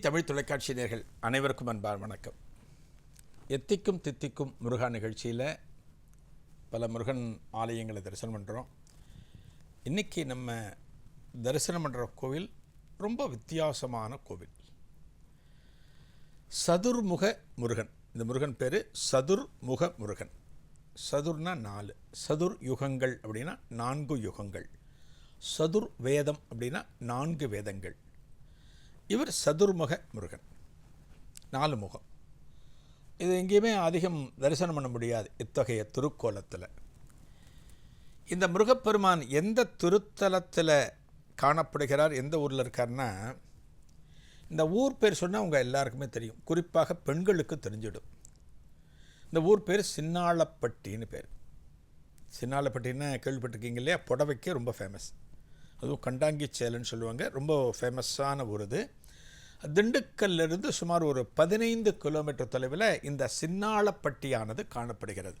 தமிழ் தொலைக்காட்சி நேர்கள் அனைவருக்கும் அன்பார் வணக்கம். எத்திக்கும் தித்திக்கும் முருகா நிகழ்ச்சியில் பல முருகன் ஆலயங்களை தரிசனம் பண்ணுறோம் இன்றைக்கி நம்ம தரிசனம் பண்ணுற கோவில் ரொம்ப வித்தியாசமான கோவில். சதுர்முக முருகன். இந்த முருகன் பேர் சதுர்முக முருகன். சதுர்னா நாலு. சதுர் யுகங்கள் அப்படின்னா நான்கு யுகங்கள். சதுர் வேதம் அப்படின்னா நான்கு வேதங்கள். இவர் சதுர்முக முருகன். நாலு முகம். இது எங்கேயுமே அதிகம் தரிசனம் பண்ண முடியாது இத்தகைய திருக்கோலத்தில். இந்த முருகப்பெருமான் எந்த திருத்தலத்தில் காணப்படுகிறார் எந்த ஊரில் இருக்காருன்னா இந்த ஊர் பேர் சொன்னால் உங்கள் எல்லாருக்குமே தெரியும். குறிப்பாக பெண்களுக்கு தெரிஞ்சிடும். இந்த ஊர் பேர் சின்னாளப்பட்டின்னு பேர். சின்னாளப்பட்டின்னு கேள்விப்பட்டிருக்கீங்க இல்லையா? புடவைக்கே ரொம்ப ஃபேமஸ் அதுவும் கண்டாங்கி சேலன்னு சொல்லுவாங்க. ரொம்ப ஃபேமஸான ஊர் இது திண்டுக்கல்லிருந்து சுமார் ஒரு பதினைந்து கிலோமீட்டர் தொலைவில் இந்த சின்னாளப்பட்டியானது காணப்படுகிறது.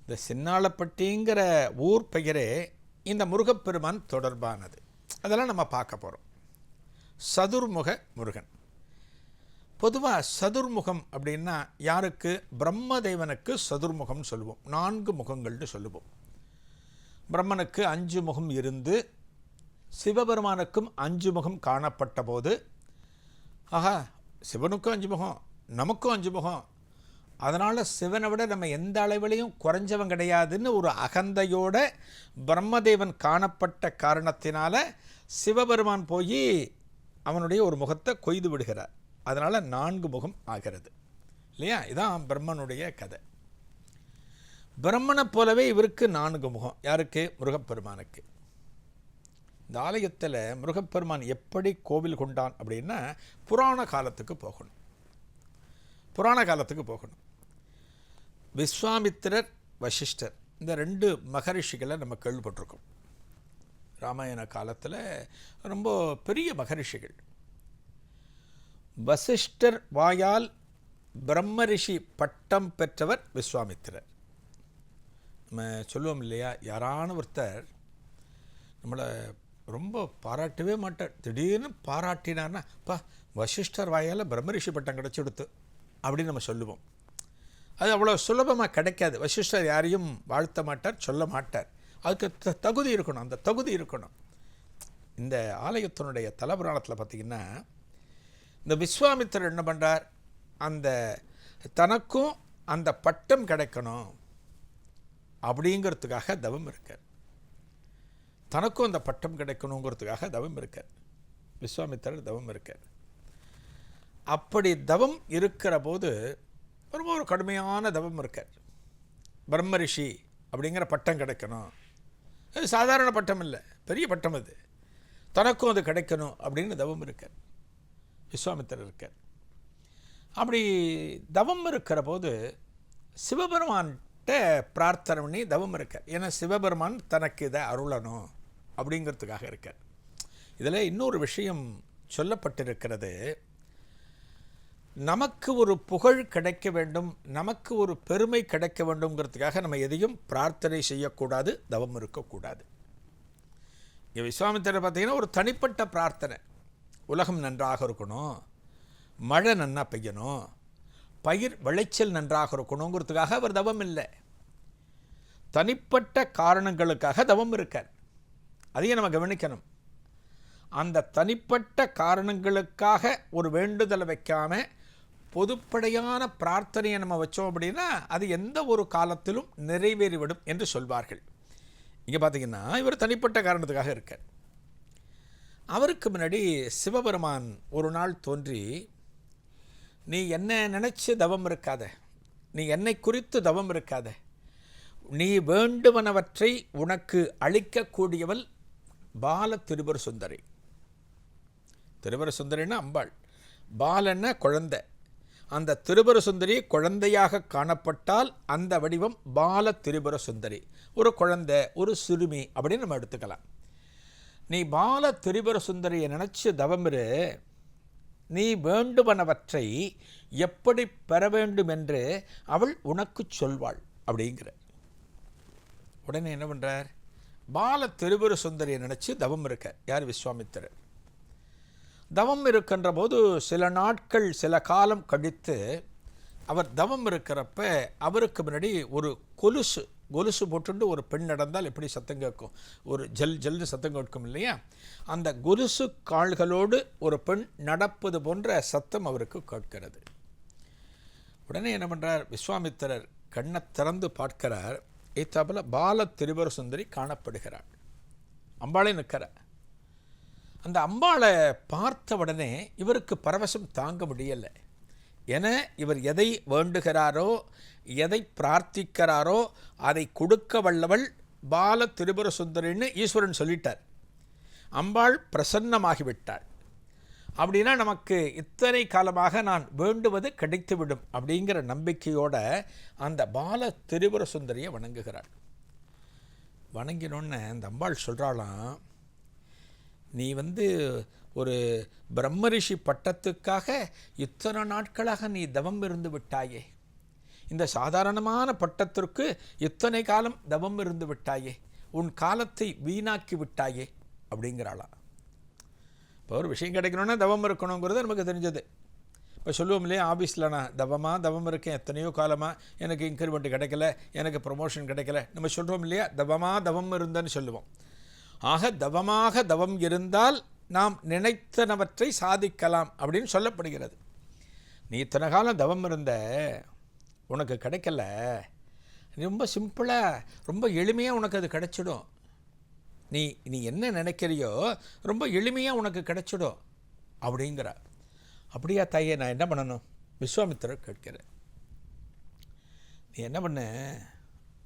இந்த சின்னாளப்பட்டிங்கிற ஊர் பெயரே இந்த முருகப்பெருமான் தொடர்பானது. அதெல்லாம் நம்ம பார்க்க போகிறோம் சதுர்முக முருகன். பொதுவாக சதுர்முகம் அப்படின்னா யாருக்கு? பிரம்மதேவனுக்கு சதுர்முகம்னு சொல்லுவோம். நான்கு முகங்கள்னு சொல்லுவோம். பிரம்மனுக்கு அஞ்சு முகம் இருந்து சிவபெருமானுக்கும் அஞ்சு முகம் காணப்பட்ட போது ஆஹா சிவனுக்கும் அஞ்சு முகம் நமக்கும் அஞ்சு முகம். அதனால் சிவனை விட நம்ம எந்த அளவிலையும் குறைஞ்சவன் கிடையாதுன்னு ஒரு அகந்தையோட பிரம்மதேவன் காணப்பட்ட காரணத்தினால சிவபெருமான் போய் அவனுடைய ஒரு முகத்தை கொய்து விடுகிறார். அதனால் நான்கு முகம் ஆகிறது. இல்லையா? இதான் பிரம்மனுடைய கதை. பிரம்மனை போலவே இவருக்கு நான்கு முகம். யாருக்கு? முருகப்பெருமானுக்கு. இந்த ஆலயத்தில் முருகப்பெருமான் எப்படி கோவில் கொண்டான் அப்படின்னா புராண காலத்துக்கு போகணும். புராண காலத்துக்கு போகணும். விஸ்வாமித்திரர் வசிஷ்டர் இந்த ரெண்டு மகரிஷிகளை நம்ம கேள்விப்பட்டிருக்கோம். ராமாயண காலத்தில் ரொம்ப பெரிய மகரிஷிகள். வசிஷ்டர் வாயால் பிரம்மரிஷி பட்டம் பெற்றவர் விஸ்வாமித்திரர். நம்ம சொல்லுவோம் இல்லையா? யாரான ஒருத்தர் நம்மளை ரொம்ப பாராட்டவே மாட்டார். திடீர்னு பாராட்டினார்னா பா வசிஷ்டர் வாயால் பிரம்மரிஷி பட்டம் கிடச்சி கொடுத்து அப்படின்னு நம்ம சொல்லுவோம். அது அவ்வளோ சுலபமாக கிடைக்காது. வசிஷ்டர் யாரையும் வாழ்த்த மாட்டார் சொல்ல மாட்டார். அதுக்கு த தகுதி இருக்கணும். அந்த தகுதி இருக்கணும். இந்த ஆலயத்தினுடைய தலபுராணத்தில் பார்த்திங்கன்னா இந்த விஸ்வாமித்தர் என்ன பண்ணுறார் அந்த தனக்கும் அந்த பட்டம் கிடைக்கணும். அப்படிங்கிறதுக்காக தவம் இருக்கார். தனக்கும் அந்த பட்டம் கிடைக்கணுங்கிறதுக்காக தவம் இருக்கார். விஸ்வாமித்திரர் தவம் இருக்கார். அப்படி தவம் இருக்கிற போது ரொம்ப ஒரு கடுமையான தவம் இருக்கார். பிரம்மரிஷி அப்படிங்கிற பட்டம் கிடைக்கணும். அது சாதாரண பட்டம் இல்லை பெரிய பட்டம் அது. தனக்கும் அது கிடைக்கணும் அப்படின்னு தவம் இருக்கார். விஸ்வாமித்திரர் இருக்கார். அப்படி தவம் இருக்கிற போது சிவபெருமான்கிட்ட பிரார்த்தனை பண்ணி தவம் இருக்கார் ஏன்னா சிவபெருமான் தனக்கு இதை அருளணும் அப்படிங்கிறதுக்காக இருக்கார் இதில் இன்னொரு விஷயம் சொல்லப்பட்டிருக்கிறது. நமக்கு ஒரு புகழ் கிடைக்க வேண்டும் நமக்கு ஒரு பெருமை கிடைக்க வேண்டும்ங்கிறதுக்காக நம்ம எதையும் பிரார்த்தனை செய்யக்கூடாது தவம் இருக்கக்கூடாது. இங்கே விஸ்வாமித்திரர் பார்த்தீங்கன்னா ஒரு தனிப்பட்ட பிரார்த்தனை. உலகம் நன்றாக இருக்கணும் மழை நன்னா பெய்யணும் பயிர் விளைச்சல் நன்றாக இருக்கணுங்கிறதுக்காக அவர் தவம் இல்லை. தனிப்பட்ட காரணங்களுக்காக தவம் இருக்கார். அதையும் நம்ம கவனிக்கணும். அந்த தனிப்பட்ட காரணங்களுக்காக ஒரு வேண்டுதலை வைக்காம பொதுப்படையான பிரார்த்தனையை நம்ம வச்சோம் அப்படின்னா அது எந்த ஒரு காலத்திலும் நிறைவேறிவிடும் என்று சொல்வார்கள். இங்கே பார்த்தீங்கன்னா இவர் தனிப்பட்ட காரணத்துக்காக இருக்கார். அவருக்கு முன்னாடி சிவபெருமான் ஒரு நாள் தோன்றி நீ என்ன நினச்சி தவம் இருக்காத. நீ என்னை குறித்து தவம் இருக்காத. நீ வேண்டுவனவற்றை உனக்கு அளிக்கக்கூடியவள் பால திரிபுர சுந்தரி. திரிபுர சுந்தரின்னா அம்பாள். பாலன்னா குழந்தை. அந்த திருபுர சுந்தரி குழந்தையாக காணப்பட்டால் அந்த வடிவம் பால திருபுர சுந்தரி. ஒரு குழந்தை ஒரு சிறுமி அப்படின்னு நம்ம எடுத்துக்கலாம். நீ பால திரிபுர சுந்தரியை நினச்சி தவமிரு நீ வேண்டுமனவற்றை எப்படி பெற வேண்டும் என்று அவள் உனக்கு சொல்வாள் அப்படிங்கிற. உடனே என்ன பண்ணுறார் பால திருபுர சுந்தரியை நினச்சி தவம் இருக்க யார் விஸ்வாமித்திரர்? தவம் இருக்கின்ற போது சில நாட்கள் சில காலம் கழித்து அவர் தவம் இருக்கிறப்ப அவருக்கு முன்னாடி ஒரு கொலுசு கொலுசு போட்டுண்டு ஒரு பெண் நடந்தால் எப்படி சத்தம் கேட்கும்? ஒரு ஜல் ஜல்னு சத்தம் கேட்கும் இல்லையா? அந்த கொலுசு கால்களோடு ஒரு பெண் நடப்பது போன்ற சத்தம் அவருக்கு கேட்கிறது. உடனே என்ன பண்ணுறார் விஸ்வாமித்திரர் கண்ணை திறந்து பார்க்கிறார். ஏத்தாப்புல பால திரிபுர சுந்தரி காணப்படுகிறாள். அம்பாளே நிற்கிறார். அந்த அம்பாளை பார்த்த உடனே இவருக்கு பரவசம் தாங்க முடியலை. என இவர் எதை வேண்டுகிறாரோ எதை பிரார்த்திக்கிறாரோ அதை கொடுக்க வல்லவள் பால திரிபுர சுந்தரின்னு ஈஸ்வரன் சொல்லிட்டார். அம்பாள் பிரசன்னமாகிவிட்டாள். அப்படின்னா நமக்கு இத்தனை காலமாக நான் வேண்டுவது கிடைத்துவிடும் அப்படிங்கிற நம்பிக்கையோட அந்த பால திரிபுர சுந்தரியை வணங்குகிறாள். வணங்கினோன்னு அந்த அம்பாள் சொல்கிறாளாம் நீ வந்து ஒரு பிரம்மரிஷி பட்டத்துக்காக இத்தனை நாட்களாக நீ தவம் இருந்து விட்டாயே. இந்த சாதாரணமான பட்டத்திற்கு இத்தனை காலம் தவம் இருந்து விட்டாயே. உன் காலத்தை வீணாக்கி விட்டாயே அப்படிங்கிறாளா. இப்போ ஒரு விஷயம் கிடைக்கணும்னா தவம் இருக்கணுங்கிறது நமக்கு தெரிஞ்சது. இப்போ சொல்லுவோம் இல்லையா ஆஃபீஸில் நான் தவமாக தவம் இருக்கேன் எத்தனையோ காலமாக எனக்கு இன்க்ரிமெண்ட் கிடைக்கல எனக்கு ப்ரொமோஷன் கிடைக்கல. நம்ம சொல்கிறோம் இல்லையா தவமாக தவம் இருந்தேன்னு சொல்லுவோம். ஆக தவமாக தவம் இருந்தால் நாம் நினைத்தனவற்றை சாதிக்கலாம் அப்படின்னு சொல்லப்படுகிறது. நீ இத்தனை காலம் தவம் இருந்த உனக்கு கிடைக்கல. ரொம்ப சிம்பிளாக ரொம்ப எளிமையாக உனக்கு அது கிடைச்சிடும். நீ நீ என்ன நினைக்கிறியோ ரொம்ப எளிமையாக உனக்கு கிடைச்சிடும் அப்படிங்கிற. அப்படியா தாயே நான் என்ன பண்ணணும்? விஸ்வாமித்திரர் கேட்கிறேன் நீ என்ன பண்ண?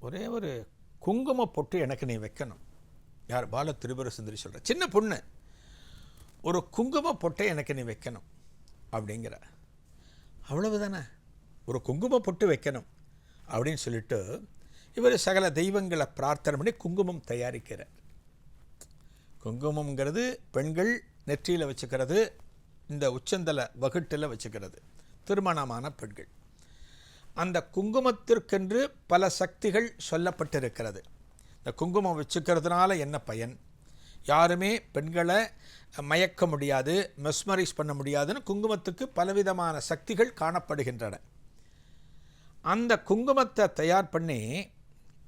ஒரே ஒரு குங்கும பொட்டு எனக்கு நீ வைக்கணும். யார்? பால திரிபுர சுந்தரி சொல்கிற சின்ன பொண்ணு. ஒரு குங்கும பொட்டை எனக்கு நீ வைக்கணும். அப்படிங்கிற. அவ்வளவு தானே ஒரு குங்கும பொட்டு வைக்கணும். அப்படின்னு சொல்லிட்டு இவர் சகல தெய்வங்களை பிரார்த்தனை பண்ணி குங்குமம் தயாரிக்கிறார். குங்குமங்கிறது பெண்கள் நெற்றியில் வச்சுக்கிறது இந்த உச்சந்தல வகுட்டில் வச்சுக்கிறது திருமணமான பெண்கள். அந்த குங்குமத்திற்கென்று பல சக்திகள் சொல்லப்பட்டிருக்கிறது. இந்த குங்குமம் வச்சுக்கிறதுனால என்ன பயன்? யாருமே பெண்களை மயக்க முடியாது மெஸ்மரைஸ் பண்ண முடியாதுன்னு குங்குமத்துக்கு பலவிதமான சக்திகள் காணப்படுகின்றன. அந்த குங்குமத்தை தயார் பண்ணி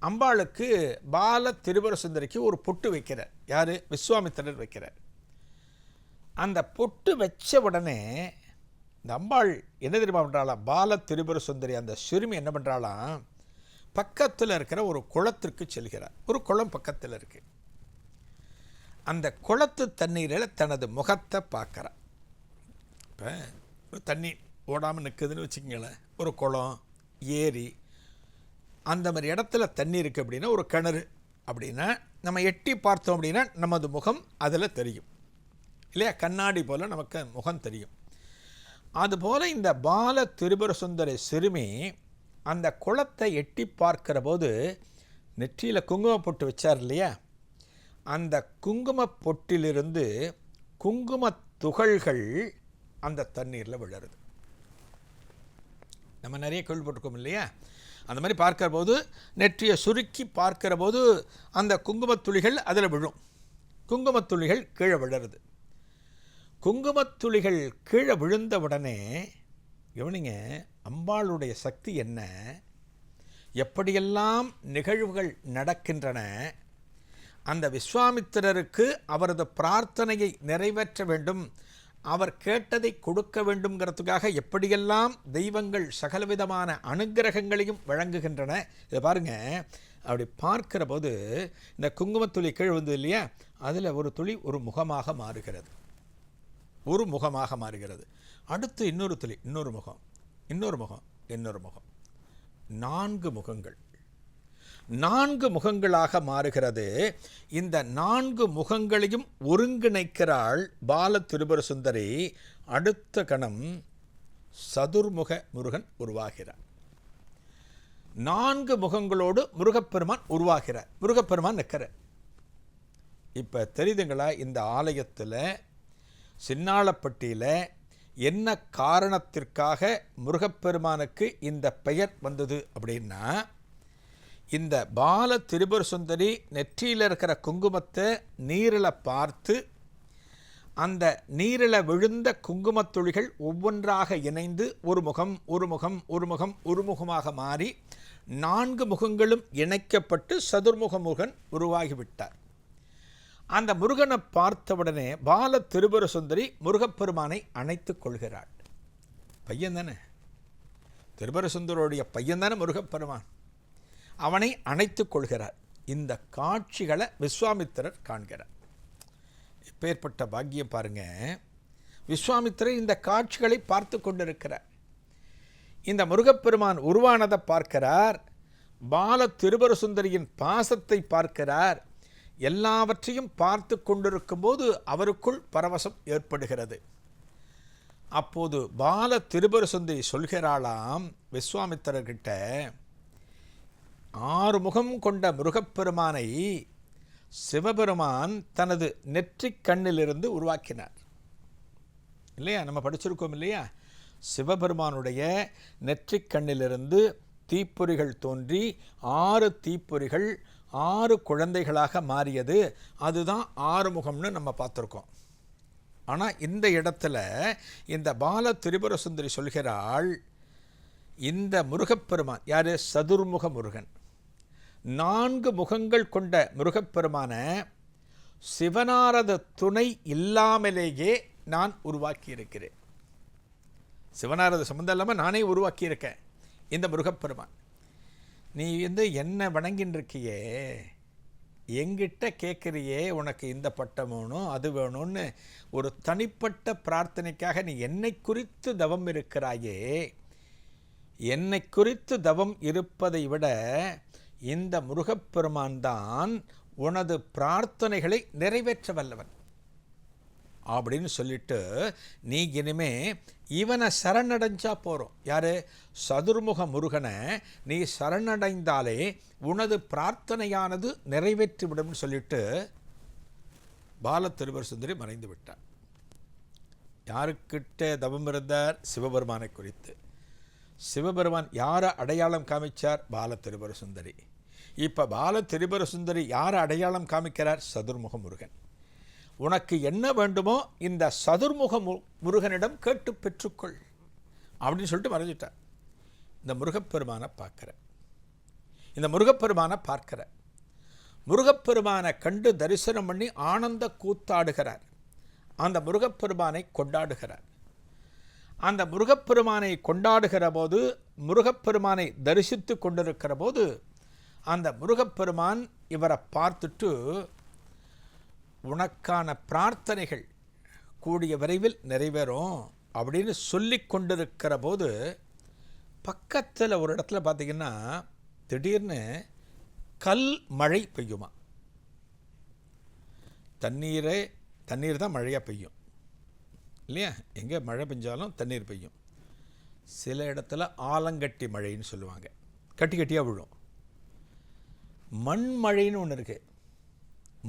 அம்பாளுக்கு பால திருவர சுந்தரிக்கு ஒரு பொட்டு வைக்கிறார். யார்? விஸ்வாமித்திரர் வைக்கிறார். அந்த பொட்டு வச்ச உடனே இந்த அம்பாள் என்ன தெரியுமா பண்ணுறாளா பால திருபுர சுந்தரி அந்த சிறுமி என்ன பண்ணுறாளாம் பக்கத்தில் இருக்கிற ஒரு குளத்திற்கு செல்கிறார். ஒரு குளம் பக்கத்தில் இருக்குது அந்த குளத்து தண்ணீரில் தனது முகத்தை பார்க்குறான். இப்போ ஒரு தண்ணி ஓடாமல் நிற்குதுன்னு வச்சுக்கங்களேன். ஒரு குளம் ஏரி அந்த மாதிரி இடத்துல தண்ணி இருக்குது அப்படின்னா ஒரு கிணறு அப்படின்னா நம்ம எட்டி பார்த்தோம் அப்படின்னா நமது முகம் அதில் தெரியும். இல்லையா? கண்ணாடி போல் நமக்கு முகம் தெரியும். அதுபோல் இந்த பால திரிபுர சுந்தரி சிறுமி அந்த குளத்தை எட்டி பார்க்கிற போது நெற்றியில் குங்குமம் போட்டு வச்சார் இல்லையா? அந்த குங்கும பொட்டிலிருந்து குங்கும துகள்கள் அந்த தண்ணீரில் விழருது. நம்ம நிறைய கேள்விப்பட்டிருக்கோம் இல்லையா? அந்த மாதிரி பார்க்குற போது நெற்றியை சுருக்கி பார்க்கிற போது அந்த குங்குமத்துளிகள் அதில் விழும். குங்குமத்துளிகள் கீழே விழருது. குங்குமத்துளிகள் கீழே விழுந்த உடனே கவனிங்க அம்பாளுடைய சக்தி என்ன? எப்படியெல்லாம் நிகழ்வுகள் நடக்கின்றன? அந்த விஸ்வாமித்திரருக்கு அவரது பிரார்த்தனையை நிறைவேற்ற வேண்டும். அவர் கேட்டதை கொடுக்க வேண்டும்ங்கிறதுக்காக எப்படியெல்லாம் தெய்வங்கள் சகலவிதமான அனுக்கிரகங்களையும் வழங்குகின்றன இதை பாருங்க. அப்படி பார்க்கிற போது இந்த குங்குமத்துளி கீழ் வந்து இல்லையா? அதில் ஒரு துளி ஒரு முகமாக மாறுகிறது. ஒரு முகமாக மாறுகிறது. அடுத்து இன்னொரு துளி இன்னொரு முகம் இன்னொரு முகம் இன்னொரு முகம். நான்கு முகங்கள். நான்கு முகங்களாக மாறுகிறது. இந்த நான்கு முகங்களையும் ஒருங்கிணைக்கிறாள் பால திரிபுர சுந்தரி அடுத்த கணம் சதுர்முக முருகன் உருவாகிறார். நான்கு முகங்களோடு முருகப்பெருமான் உருவாகிறார். முருகப்பெருமான் நிற்கிறார். இப்போ தெரியுதுங்களா இந்த ஆலயத்தில் சின்னாளப்பட்டியில் என்ன காரணத்திற்காக முருகப்பெருமானுக்கு இந்த பெயர் வந்தது அப்படின்னா இந்த பால திரிபுர சுந்தரி நெற்றியில் இருக்கிற குங்குமத்தை நீரில் பார்த்து அந்த நீரில் விழுந்த குங்குமத் துளிகள் ஒவ்வொன்றாக இணைந்து ஒரு முகம் ஒரு முகம் ஒரு முகம் ஒரு முகமாக மாறி நான்கு முகங்களும் இணைக்கப்பட்டு சதுர்முக முருகன் உருவாகிவிட்டார். அந்த முருகனை பார்த்தவுடனே பால திருபுர சுந்தரி முருகப்பெருமானை அணைத்துக் கொள்கிறாள். பையன் தானே? திருபுர சுந்தரோடைய பையன் தானே முருகப்பெருமான்? அவனை அணைத்து கொள்கிறார். இந்த காட்சிகளை விஸ்வாமித்திரர் காண்கிறார். இப்பேற்பட்ட பாக்கியம் பாருங்க. விஸ்வாமித்திரர் இந்த காட்சிகளை பார்த்து கொண்டிருக்கிறார். இந்த முருகப்பெருமான் உருவானதை பார்க்கிறார். பால திருபரசுந்தரியின் பாசத்தை பார்க்கிறார். எல்லாவற்றையும் பார்த்து கொண்டிருக்கும்போது அவருக்குள் பரவசம் ஏற்படுகிறது. அப்போது பால திருபரசுந்தரி சொல்கிறாளாம் விஸ்வாமித்திரர்கிட்ட ஆறு முகம் கொண்ட முருகப்பெருமானை சிவபெருமான் தனது நெற்றிக் கண்ணிலிருந்து உருவாக்கினார். இல்லையா? நம்ம படிச்சிருக்கோம் இல்லையா? சிவபெருமானுடைய நெற்றிக் கண்ணிலிருந்து தீப்பொறிகள் தோன்றி ஆறு தீப்பொறிகள் ஆறு குழந்தைகளாக மாறியது. அதுதான் ஆறுமுகம்னு நம்ம பார்த்துருக்கோம். ஆனால் இந்த இடத்துல இந்த பால திரிபுர சுந்தரி சொல்கிறாள் இந்த முருகப்பெருமான் யார்? சதுர்முக முருகன். நான்கு முகங்கள் கொண்ட முருகப்பெருமான சிவனாரத துணை இல்லாமலேயே நான் உருவாக்கியிருக்கிறேன். சிவனாரத சம்பந்தம் இல்லாமல் நானே உருவாக்கியிருக்கேன் இந்த முருகப்பெருமான். நீ வந்து என்ன வணங்கின்னு இருக்கியே எங்கிட்ட கேட்குறியே உனக்கு இந்த பட்டம் வேணும் அது வேணும்னு ஒரு தனிப்பட்ட பிரார்த்தனைக்காக நீ என்னை குறித்து தவம் இருக்கிறாயே? என்னை குறித்து தவம் இருப்பதை விட இந்த முருகப்பெருமான் தான் உனது பிரார்த்தனைகளை நிறைவேற்ற வல்லவன். அப்படின்னு சொல்லிட்டு நீ இனிமே இவனை சரணடைஞ்சா போகிறோம் யாரு? சதுர்முக முருகனை நீ சரணடைந்தாலே உனது பிரார்த்தனையானது நிறைவேற்றிவிடும்னு சொல்லிட்டு பாலத்திருவர் சுந்தரி மறைந்து விட்டார். யாருக்கிட்ட தவம் இருந்தார்? சிவபெருமானை குறித்து. சிவபெருமான் யாரை அடையாளம் காமிச்சார்? பாலத்திருவர் சுந்தரி. இப்போ பால திரிபுர சுந்தரி யார் அடையாளம் காமிக்கிறார்? சதுர்முக முருகன் உனக்கு என்ன வேண்டுமோ இந்த சதுர்முக மு முருகனிடம் கேட்டு பெற்றுக்கொள். அப்படின்னு சொல்லிட்டு மறைஞ்சிட்டார். இந்த முருகப்பெருமானை பார்க்குற. இந்த முருகப்பெருமானை பார்க்கிற. முருகப்பெருமானை கண்டு தரிசனம் பண்ணி ஆனந்த கூத்தாடுகிறார். அந்த முருகப்பெருமானை கொண்டாடுகிறார். அந்த முருகப்பெருமானை கொண்டாடுகிற போது முருகப்பெருமானை தரிசித்து கொண்டிருக்கிற போது அந்த முருகப்பெருமான் இவரை பார்த்துட்டு உனக்கான பிரார்த்தனைகள் கூடிய விரைவில் நிறைவேறும் அப்படின்னு சொல்லி கொண்டிருக்கிற போது பக்கத்தில் ஒரு இடத்துல பார்த்தீங்கன்னா திடீர்னு கல் மழை பெய்யுமா? தண்ணீரே தண்ணீர் தான் மழையாக பெய்யும். இல்லையா? எங்கே மழை பெஞ்சாலும் தண்ணீர் பெய்யும். சில இடத்துல ஆலங்கட்டி மழைன்னு சொல்லுவாங்க. கட்டி கட்டியாக விழும். மண்மழைன்னு ஒன்று இருக்குது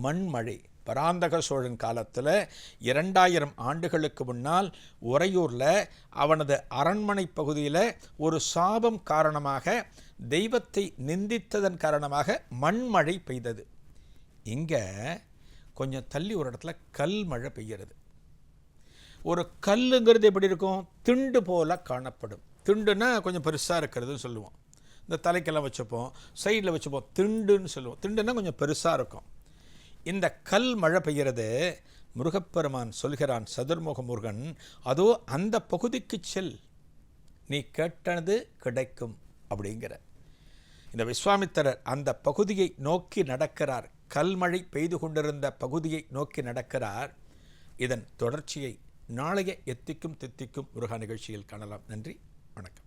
மண்மழை. பராந்தக சோழன் காலத்தில் இரண்டாயிரம் ஆண்டுகளுக்கு முன்னால் உறையூரில் அவனது அரண்மனை பகுதியில் ஒரு சாபம் காரணமாக தெய்வத்தை நிந்தித்ததன் காரணமாக மண்மழை பெய்தது. இங்கே கொஞ்சம் தள்ளி ஒரு இடத்துல கல் மழை பெய்கிறது ஒரு கல்லுங்கிறது எப்படி இருக்கும்? திண்டு போல காணப்படும். திண்டுன்னா கொஞ்சம் பெருசாக இருக்கிறதுன்னு சொல்லுவோம். இந்த தலைக்கெல்லாம் வச்சுப்போம் சைடில் வச்சுப்போம் திண்டுன்னு சொல்லுவோம். திண்டுன்னா கொஞ்சம் பெருசாக இருக்கும். இந்த கல் மழை பெய்கிறது முருகப்பெருமான் சொல்கிறான் சதுர்முக முருகன் அதோ அந்த பகுதிக்கு செல். நீ கேட்டனது கிடைக்கும் அப்படிங்கிற. இந்த விஸ்வாமித்திரர் அந்த பகுதியை நோக்கி நடக்கிறார். கல்மழை பெய்து கொண்டிருந்த பகுதியை நோக்கி நடக்கிறார். இதன் தொடர்ச்சியை நாளைய எத்திக்கும் தித்திக்கும் முருகா நிகழ்ச்சியில் காணலாம். நன்றி வணக்கம்.